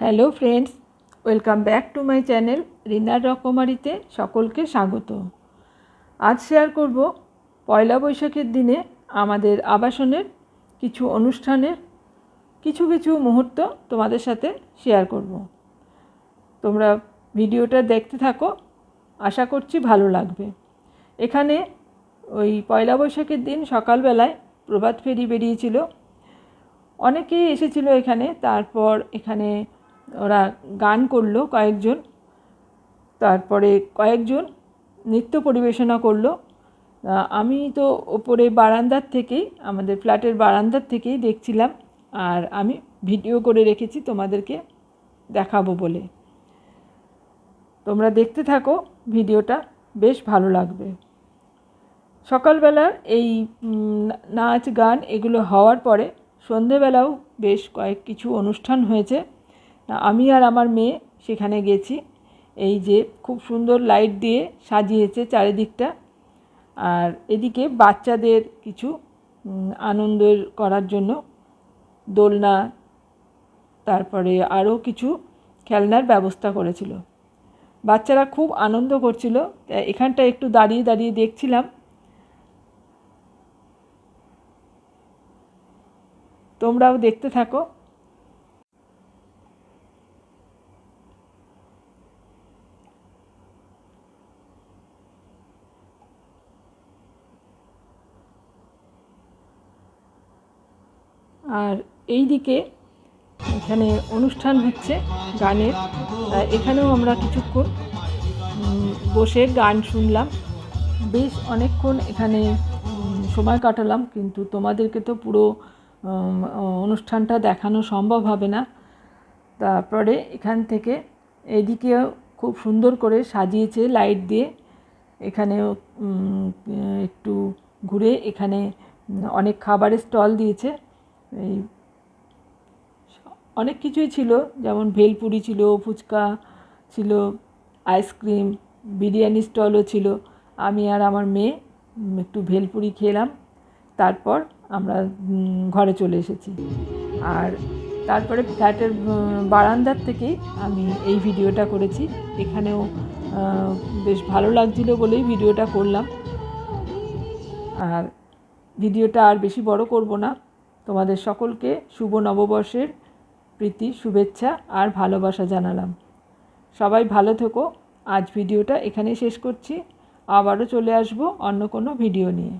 Hello friends, welcome back to my channel রিনার রকমারিতে সকলকে স্বাগত। আজ শেয়ার করব পয়লা বৈশাখের দিনে আমাদের আবাসনের কিছু অনুষ্ঠানের কিছু কিছু মুহূর্ত তোমাদের সাথে শেয়ার করব। তোমরা ভিডিওটা দেখতে থাকো, আশা করছি ভালো লাগবে। এখানে ওই পয়লা বৈশাখের দিন সকালবেলায় প্রভাত ফেরি বেরিয়েছিল। অনেকেই এসেছিল এখানে, তারপর এখানে ওরা গান করল কয়েকজন। তারপরে কয়েকজন নৃত্য পরিবেশনা করল। আমি তো ওপরে বারান্দার থেকেই, আমাদের ফ্ল্যাটের বারান্দার থেকেই দেখছিলাম। আর আমি ভিডিও করে রেখেছি তোমাদেরকে দেখাবো বলে। তোমরা দেখতে থাকো ভিডিওটা, বেশ ভালো লাগবে। সকালবেলার এই নাচ গান এগুলো হওয়ার পরে সন্ধেবেলাও বেশ কয়েক কিছু অনুষ্ঠান হয়েছে। আমি আর আমার মেয়ে সেখানে গেছি। এই যে খুব সুন্দর লাইট দিয়ে সাজিয়েছে চারিদিকটা। আর এদিকে বাচ্চাদের কিছু আনন্দের করার জন্য দোলনা, তারপরে আরও কিছু খেলনার ব্যবস্থা করেছিল। বাচ্চারা খুব আনন্দ করছিল। এখানটা একটু দাঁড়িয়ে দাঁড়িয়ে দেখছিলাম। তোমরাও দেখতে থাকো। আর এই দিকে এখানে অনুষ্ঠান হচ্ছে গানের। এখানেও আমরা কিছুক্ষণ বসে গান শুনলাম। বেশ অনেকক্ষণ এখানে সময় কাটালাম, কিন্তু তোমাদেরকে তো পুরো অনুষ্ঠানটা দেখানো সম্ভব হবে না। তারপরে এখান থেকে এদিকেও খুব সুন্দর করে সাজিয়েছে লাইট দিয়ে। এখানেও একটু ঘুরে এখানে অনেক খাবারের স্টল দিয়েছে। এই অনেক কিছুই ছিল। যেমন ভেলপুরি ছিল, ফুচকা ছিল, আইসক্রিম, বিরিয়ানি স্টলও ছিল। আমি আর আমার মেয়ে একটু ভেলপুরি খেলাম। তারপর আমরা ঘরে চলে এসেছি। আর তারপরে ফ্ল্যাটের বারান্দার থেকেই আমি এই ভিডিওটা করেছি। এখানেও বেশ ভালো লাগছিল বলেই ভিডিওটা করলাম। আর ভিডিওটা আর বেশি বড় করব না। তোমাদের সকলকে শুভ নববর্ষের প্রীতি, শুভেচ্ছা আর ভালোবাসা জানালাম। সবাই ভালো থেকো। আজ ভিডিওটা এখানেই শেষ করছি। আবারও চলে আসব অন্য কোনো ভিডিও নিয়ে।